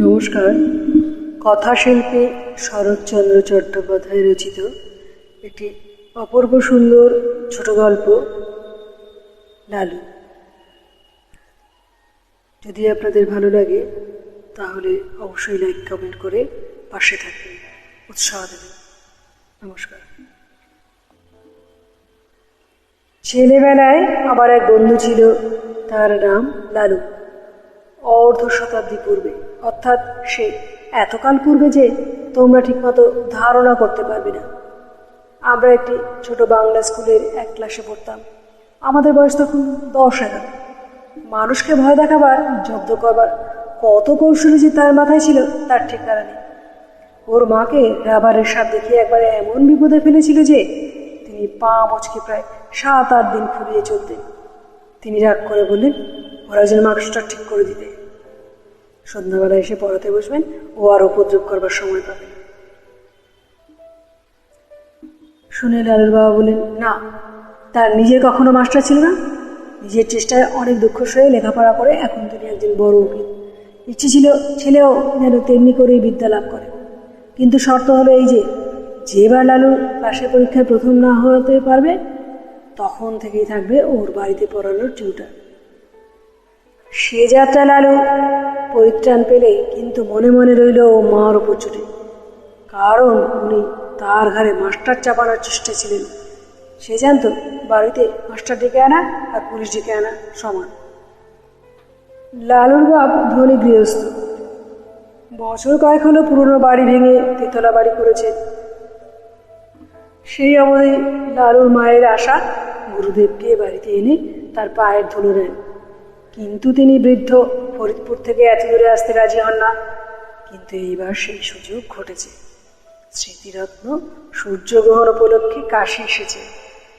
নমস্কার। কথাশিল্পী শরৎচন্দ্র চট্টোপাধ্যায় রচিত একটি অপূর্ব সুন্দর ছোট গল্প, লালু। যদি আপনাদের ভালো লাগে, তাহলে অবশ্যই লাইক কমেন্ট করে পাশে থাকবেন। উৎসাহ দেবেন। নমস্কার। ছেলেবেলায় আমার এক বন্ধু ছিল, তার নাম লালু। অর্ধ শতাব্দী পূর্বে। অর্থাৎ সে এতকাল পূর্বে যে তোমরা ঠিকমতো ধারণা করতে পারবে না। আমরা একটি ছোট বাংলা স্কুলের এক ক্লাসে পড়তাম। আমাদের বয়স তখন দশ এগারো। মানুষকে ভয় দেখাবার, জব্দ করবার কত কৌশলী যে তার মাথায় ছিল, তার ঠিকানা নেই। ওর মাকে রাবারের সাপ দেখিয়ে একবার এমন বিপদে ফেলেছিল যে তিনি পা মচকে প্রায় সাত আট দিন ফুরিয়ে চলতেন। তিনি রাগ করে বললেন, ওরা যেন মাংসটা ঠিক করে দিতে। সন্ধ্যাবেলা এসে পড়াতে বসবেন ও আর উপদ্রব করবার সময় পাবে শুনে লালুর বাবা বললেন, না, তার নিজের কখনো মাস্টার ছিল না। নিজের চেষ্টায় অনেক দুঃখ সয়ে লেখাপড়া করে এখন তিনি একজন বড় উকিল। ইচ্ছে ছিল ছেলেও যেন তেমনি করেই বিদ্যা লাভ করে। কিন্তু শর্ত হলো এই যে, যেবার লালু ক্লাসে পরীক্ষায় প্রথম না হতে পারবে, তখন থেকেই থাকবে ওর বাড়িতে পড়ানোর টিউটার সে যাত্রা লালু পরিত্রাণ পেলে কিন্তু মনে মনে রইল ও মার উপর চুটে। কারণ উনি তার ঘরে মাস্টার চাপানোর চেষ্টা ছিলেন। সে জানতো বাড়িতে মাস্টার ডেকে আনা আর পুলিশ ডেকে আনা সমান। লালুর বাপ ধনী গৃহস্থ। বছর কয়েক হলো পুরনো বাড়ি ভেঙে তেতলা বাড়ি করেছেন। সেই অবধি লালুর মায়ের আশা গুরুদেবকে বাড়িতে এনে তার পায়ের ধুলো নেন। কিন্তু তিনি বৃদ্ধ, ফরিদপুর থেকে এত দূরে আসতে রাজি হন না। কিন্তু এইবার সেই সুযোগ ঘটেছে। স্মৃতিরত্ন সূর্যগ্রহণ উপলক্ষে কাশি এসেছে।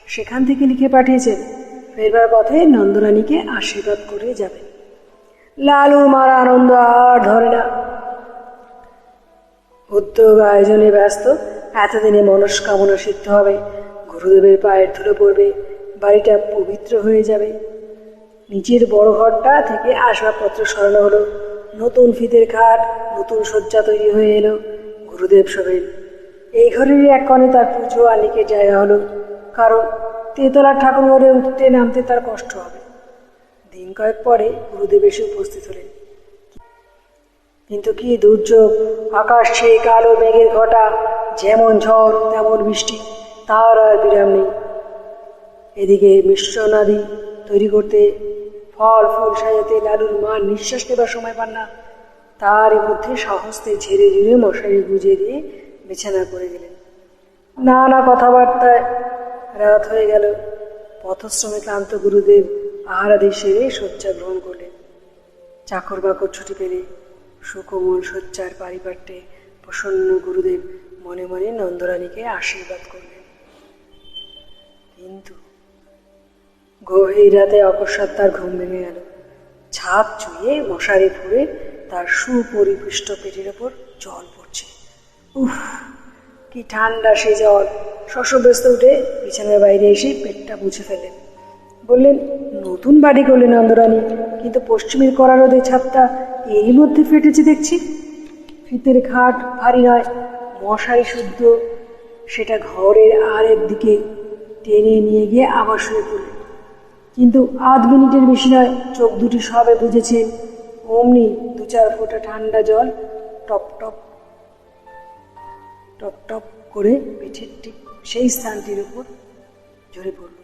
সেখান থেকে লিখে পাঠিয়েছেন, ফেরবার পথে নন্দরানীকে আশীর্বাদ করে যাবেন। লালুর মারা আনন্দ আর ধরে না। উদ্যোগ আয়োজনে ব্যস্ত, এতদিনে মনস্কামনা সিদ্ধ হবে। গুরুদেবের পায়ের ধুলো পড়বে, বাড়িটা পবিত্র হয়ে যাবে। নিচের বড় ঘরটা থেকে আসবাবপত্র সরানো হলো। নতুন ফিতের খাট, নতুন শয্যা তৈরি হয়ে এলো গুরুদেব শোবেন এই ঘরেরই এক কণে তার পুজো আলিকের জায়গা হলো। কারণ তেতলার ঠাকুর ঘরে উঠতে নামতে তার কষ্ট হবে। দিন কয়েক পরে গুরুদেব এসে উপস্থিত হলেন। কিন্তু কি দুর্যোগ, আকাশ ছেয়ে কালো মেঘের ঘটা, যেমন ঝড়, তেমন বৃষ্টি, তার আর বিরাম নেই। এদিকে মিশ্রণাদি তৈরি করতে ফল ফুল সাজাতে লালুর মা নিঃশ্বাস নেবার সময় পান না। তারই মধ্যে সহস্তে ঝেড়ে ঝুড়ে মশারি গুজে দিয়ে বিছানা করে গেলেন নানা কথাবার্তায় রাত হয়ে গেল। পথশ্রমে ক্লান্ত গুরুদেব আহারাদি সেরে শয্যা গ্রহণ করলেন। চাকর বাকর ছুটি পেলে সুকোমল শয্যার পারিপাট্যে প্রসন্ন গুরুদেব মনে মনে নন্দরানীকে আশীর্বাদ করলেন। কিন্তু গভীর রাতে অকস্মাৎ তার ঘুম ভেঙে গেল। ছাপ চুয়ে মশারি ফুড়ে তার সুপরিপুষ্ট পেটের ওপর জল পড়ছে। উফ, কি ঠান্ডা সে জল। শশব্যস্ত উঠে বিছানার বাইরে এসে পেটটা মুছে ফেলেন বললেন, নতুন বাড়ি করলেন নন্দরানী, কিন্তু পশ্চিমের করা রোদে ছাদটা এরই মধ্যে ফেটেছে দেখছি। ফিতের খাট ভারী নয়, মশারি শুদ্ধ। সেটা ঘরের আরের দিকে টেনে নিয়ে গিয়ে আবার শুয়ে পড়লেন। কিন্তু আধ মিনিটের বেশি নয় চোখ দুটি সবে বুঝেছেন অমনি দু চার ফোঁটা ঠান্ডা জল টপ টপ টপ টপ করে পিঠের ঠিক সেই স্থানটির উপর ঝরে পড়ল।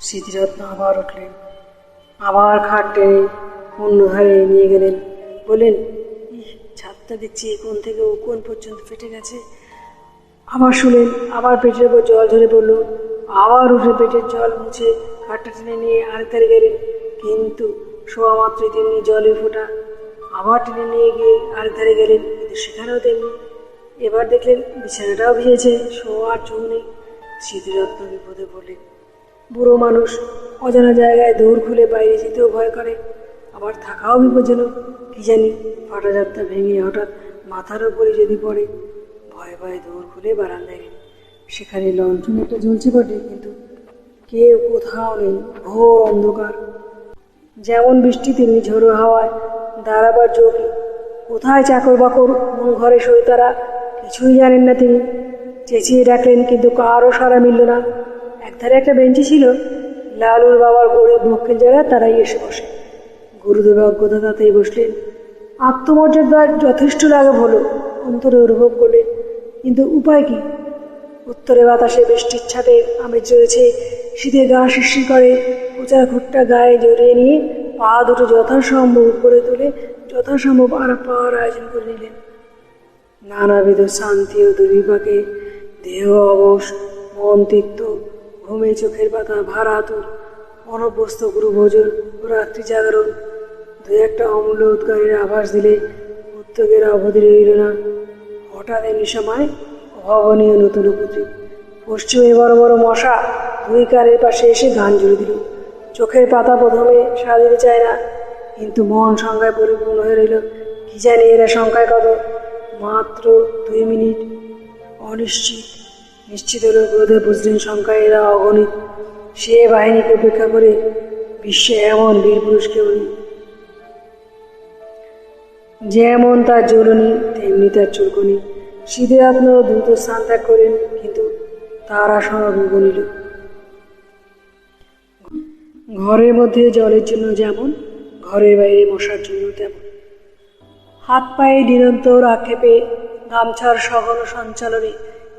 স্মৃতিরত্ন আবার উঠলেন আবার খাট টেনে অন্য ধারে নিয়ে গেলেন। বললেন "ইহ, ছাদটা দেখছি কোন থেকে ও কোন পর্যন্ত ফেটে গেছে। আবার শুনলেন আবার পেটের উপর জল ঝরে পড়ল। আবার উঠে পেটের জল মুছে খাটটা টেনে নিয়ে আরেক ধারে গেলেন। কিন্তু শোয়া মাত্রই তেমনি জলে ফোটা। আবার টেনে নিয়ে গিয়ে আরেক ধারে গেলেন, কিন্তু সেখানেও তেমনি। এবার দেখলেন বিছানাটাও ভিজেছে শোয়ার নেই। স্মৃতিরত্ন বিপদে পড়লেন বুড়ো মানুষ অজানা জায়গায় দৌড় খুলে বাইরে যেতেও ভয় করে। আবার থাকাও বিপজ্জনক। কি জানি ফাটা যাত্রা ভেঙে হঠাৎ মাথার উপরে যদি পড়ে। ভয়ে ভয়ে দৌড় খুলে বারান্দায় সেখানে লঞ্চন একটা জ্বলছে বটে, কিন্তু কেউ কোথাও নেই, ঘোর অন্ধকার। যেমন বৃষ্টি, তেমনি ঝোড়ো হাওয়ায় দাঁড়াবার যোগী কোথায় চাকর বাকর কোন ঘরে সই তারা, কিছুই জানেন না তিনি। চেঁচিয়ে ডাকলেন, কিন্তু কারও সারা মিলল না। একধারে একটা বেঞ্চি ছিল, লালুর বাবার গরিব মক্কেল যারা তারাই এসে বসে। গুরুদেব অজ্ঞতা তাতেই বসলেন। আত্মমর্যাদার যথেষ্ট লাঘব হলো অন্তরে অনুভব করলেন। কিন্তু উপায় কি? উত্তরে বাতাসে বৃষ্টির ছাটে আমেজ রয়েছে শীতে গা শিরশির করে। কোচার ঘুরটা গায়ে জড়িয়ে নিয়ে পা দুটো যথাসম্ভব উপরে তুলে যথাসম্ভব আর পাওয়ার আয়োজন করে নিলেন। নানাবিধ শান্তি ও দুর্বিপাকে, দেহ অবশ, মন তিক্ত, ঘুমে চোখের পাতা ভারাতুর অনভ্যস্ত গুরু ভোজন ও রাত্রি জাগরণ। দু একটা অমূল্য উদ্গারের আভাস দিলে উদ্যোগের অবধি রইল না। হঠাৎ এমনি সময় অভাবনীয় নতুন উপদ্রীপ পশ্চিমে বড় বড় মশা দুই কারের পাশে এসে গান জুড়ে দিল। চোখের পাতা প্রথমে সারা দিতে চায় না, কিন্তু মন সংখ্যায় পরিপূর্ণ হয়ে রইল, কি জানি এরা সংখ্যায় কত মাত্র দুই মিনিট। অনিশ্চিত, নিশ্চিত হলো বোধে বুঝলেন সংখ্যায় এরা অগণিত। সে বাহিনীকে উপেক্ষা করে বিশ্বে এমন বীর পুরুষ কেউ নেই। যেমন তার জ্বলনি তেমনি তার চুলকনি সিদ্ধাত্ম দ্রুত স্নান ত্যাগ করেন, কিন্তু তার আসন গণিল ঘরের মধ্যে জলের জন্য যেমন, ঘরের বাইরে মশার জন্য তেমন। হাত পায়ে নিরন্তর আক্ষেপে গামছার সঘন সঞ্চালনে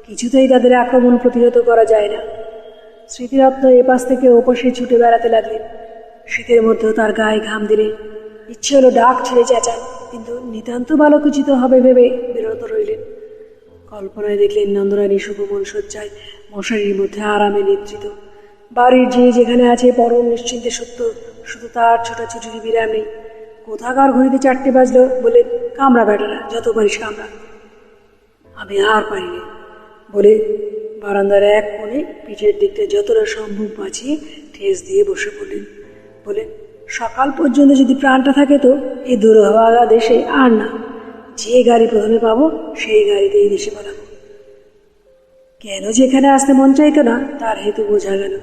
কিছুতেই তাদের আক্রমণ প্রতিহত করা যায় না। স্মৃতিরত্ন এপাশ থেকে ওপাশে ছুটে বেড়াতে লাগলেন। শীতের মধ্যেও তার গায়ে ঘাম দিলে ইচ্ছে হলো ডাক ছেড়ে চেঁচান, কিন্তু নিতান্ত বালকুচিত হবে ভেবে বিরত কল্পনায় দেখলেন নন্দরানী সুকমল শয্যায় মশারির মধ্যে আরামে নিদ্রিত। বাড়ির যে যেখানে আছে পরম নিশ্চিন্তে সত্য, শুধু তার ছোটাছুটির বিরাম নেই। কোথাকার ঘড়িতে চারটে বাজলো বলে কামড়া বেটারা, যত পারিস কামড়া আমি আর পারিনি বলে বারান্দার এক কোণে পিঠের দিকটা যতটা সম্ভব বাঁচিয়ে ঠেস দিয়ে বসে পড়লেন। বলে, সকাল পর্যন্ত যদি প্রাণটা থাকে তো এই দুর্ভাগা দেশে আর না। যে গাড়ি প্রথমে পাবো, সেই গাড়িতে এই দেশে পালাবো কেন যেখানে আসতে মন চাইতো না, তার হেতু বোঝা গেল।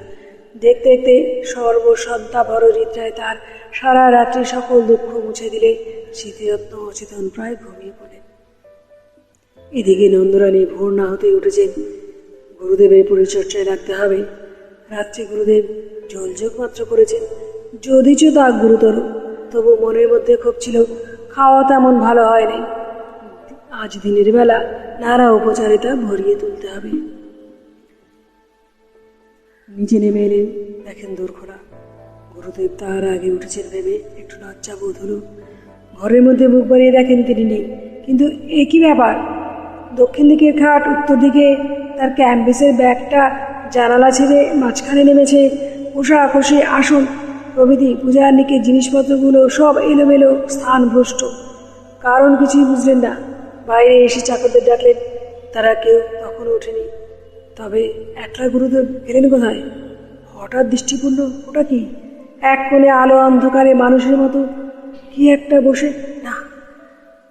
দেখতে দেখতে সর্বসন্তা বড় হৃদয় তার সারা রাত্রি সকল দুঃখ মুছে দিলে স্মৃতিরত্ন অচেতন প্রায় ঘুমিয়ে পড়ে। এদিকে নন্দরানী ভোর না হতে উঠেছেন গুরুদেবের পরিচর্যায় রাখতে হবে। রাত্রে গুরুদেব জলযোগ মাত্র করেছেন। যদিচ তা গুরুতর, তবু মনের মধ্যে ক্ষোভ ছিল, খাওয়া তেমন ভালো হয়নি। আজ দিনের বেলা নানা উপচারিতা ভরিয়ে তুলতে হবে। নিচে নেমে এলেন, দেখেন দুর্ঘরা গুরুদেব তার আগে উঠেছেন ভেবে একটু লজ্জা বোধ হলো। ঘরের মধ্যে মুখ বাড়িয়ে দেখেন তিনি নেই, কিন্তু একই ব্যাপার? দক্ষিণ দিকের খাট, উত্তর দিকে তার ক্যাম্পাসের ব্যাগটা জানালা ছেড়ে মাঝখানে নেমেছে। কোষা কোষে আসন, প্রভৃতি পূজার নিকে জিনিসপত্রগুলো সব এলোমেলো স্থান ভ্রষ্ট কারণ কিছুই বুঝলেন না। বাইরে এসে চাকরদের ডাকলেন তারা কেউ তখনও ওঠেনি। তবে একলা গুরুদেব গেলেন কোথায়? হঠাৎ দৃষ্টি পড়ল, ওটা কি? এক কোণে আলো অন্ধকারে মানুষের মতো কি একটা বসে? না,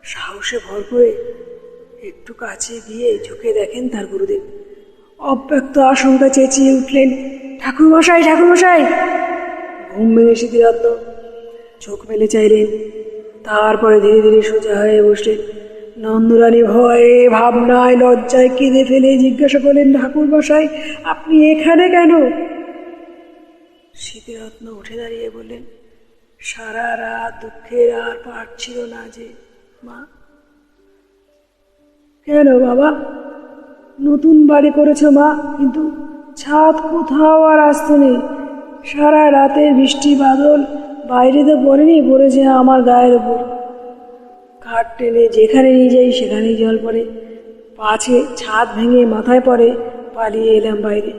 সাহসে ভর করে একটু কাছে গিয়ে ঝুঁকে দেখেন তার গুরুদেব। অব্যক্ত আশঙ্কা চেঁচিয়ে উঠলেন ঠাকুরমশাই ঠাকুরমশাই ঘুম ভেঙে স্মৃতিরত্ন চোখ মেলে চাইলেন। তারপরে ধীরে ধীরে সোজা হয়ে বসলেন। নন্দরানী ভয়ে ভাবনায় লজ্জায় কেঁদে ফেলে জিজ্ঞাসা করলেন, ঠাকুর মশাই, আপনি এখানে কেন? স্মৃতিরত্ন উঠে দাঁড়িয়ে বললেন, সারা রাত দুঃখের আর পারছিল না যে, মা। কেন বাবা? নতুন বাড়ি করেছ মা, কিন্তু ছাদ কোথাও আর আসতে নেই। সারা রাতের বৃষ্টি, বাদল বাইরে তো পড়েনি, পড়েছে আমার গায়ের ওপর কাঠ টেনে যেখানে নিয়ে যাই, সেখানেই জল পড়ে। পাছে ছাদ ভেঙে মাথায় পড়ে, পালিয়ে এলাম বাইরে।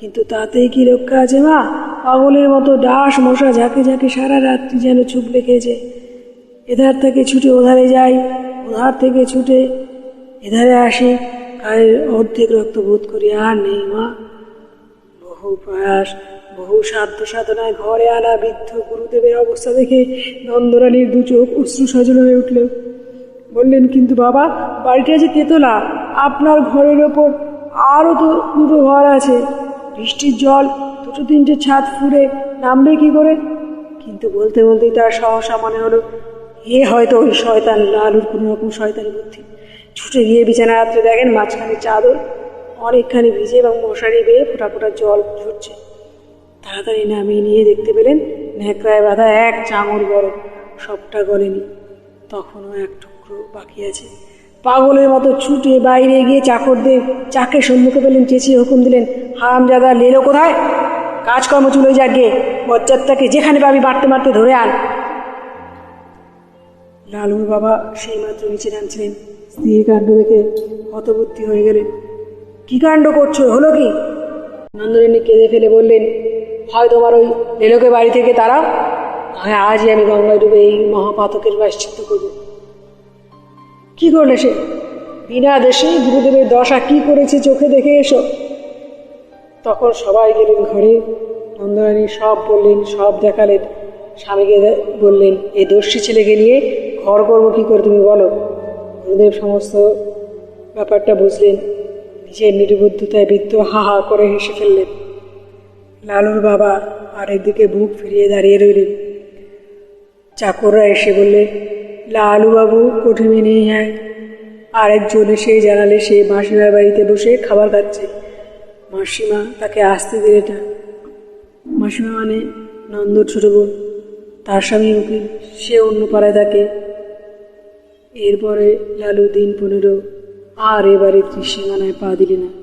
কিন্তু তাতেই কি রক্ষা আছে মা? পাগলের মতো ডাস মশা ঝাঁকে ঝাঁকে সারা রাত্রি যেন চুপ লেগেছে এধার থেকে ছুটে ওধারে যাই, ওধার থেকে ছুটে এধারে আসি। গায়ের অর্ধেক রক্ত বোধ করি আর নেই মা। বহু প্রয়াস বহু সাধ্য সাধনায় ঘরে আনা বৃদ্ধ গুরুদেবের অবস্থা দেখে নন্দরানীর দু চোখ অশ্রু সজল হয়ে উঠল। বললেন, কিন্তু বাবা, বাড়িটা যে তেতলা। আপনার ঘরের ওপর আরও তো দুটো ঘর আছে। বৃষ্টির জল দুটো তিনটে ছাদ ফুঁড়ে নামবে কি করে? কিন্তু বলতে বলতেই তার সহসা মনে হলো, এ হয়তো ওই শয়তান, লালুর কোনো রকম শয়তানি বুদ্ধি। ছুটে গিয়ে বিছানা রাত্রে দেখেন মাঝখানে চাদর, অনেকখানি ভিজে এবং মশারি বেয়ে ফোটা ফোটা জল ঝরছে। তাড়াতাড়ি নামিয়ে নিয়ে দেখতে পেলেন ন্যাকড়ায় বাঁধা এক চাঙড় বরফ সবটা গলেনি। তখনও এক টুকরো বাকি আছে। পাগলের মতো ছুটে বাইরে গিয়ে চাকরদের চাকে সম্মুখে পেলেন, চেঁচিয়ে হুকুম দিলেন, হারামজাদা, লেলো কোথায়? কাজকর্ম চলে যাকে বজ্জাতটাকে যেখানে পাবি মারতে মারতে ধরে আন। লালুর বাবা সেই মাত্র নিচে নামছিলেন। স্ত্রীর কাণ্ড দেখে হতবুদ্ধি হয়ে গেলেন। কি কাণ্ড করছ? হলো কি? নন্দরিনী কেঁদে ফেলে বললেন হয় তোমার ওই লেলোকে বাড়ি থেকে তারা? হয়, আজই আমি গঙ্গায় ডুবে এই মহাপাতকের প্রায়শ্চিত্ত করব। কি করলে সে? বিনা দেশে গুরুদেবের দশা কি করেছে চোখে দেখে এসো। তখন সবাই গেলেন ঘরে। নন্দরানী সব বললেন, সব দেখালেন। স্বামীকে বললেন এই দস্যি ছেলেকে নিয়ে ঘর করব কি করে তুমি বলো? গুরুদেব সমস্ত ব্যাপারটা বুঝলেন। নিজের নির্বুদ্ধতায় বৃদ্ধ হা হা করে হেসে ফেললেন। লালুর বাবা আরেকদিকে বুক ফিরিয়ে দাঁড়িয়ে রইলেন। চাকররা এসে বললে লালু বাবু কঠিমে নেই হ্যাঁ আরেকজন এসে জানালে সে মাসিমার বাড়িতে বসে খাবার খাচ্ছে। মাসিমা তাকে আসতে দিলে না। মাসিমা মানে নন্দর ছোট বোন। তার স্বামী উকিল, সে অন্য পাড়ায় থাকে। এরপরে লালু দিন পনেরো আর এবারে ত্রিসীমানায় পা দিলে না।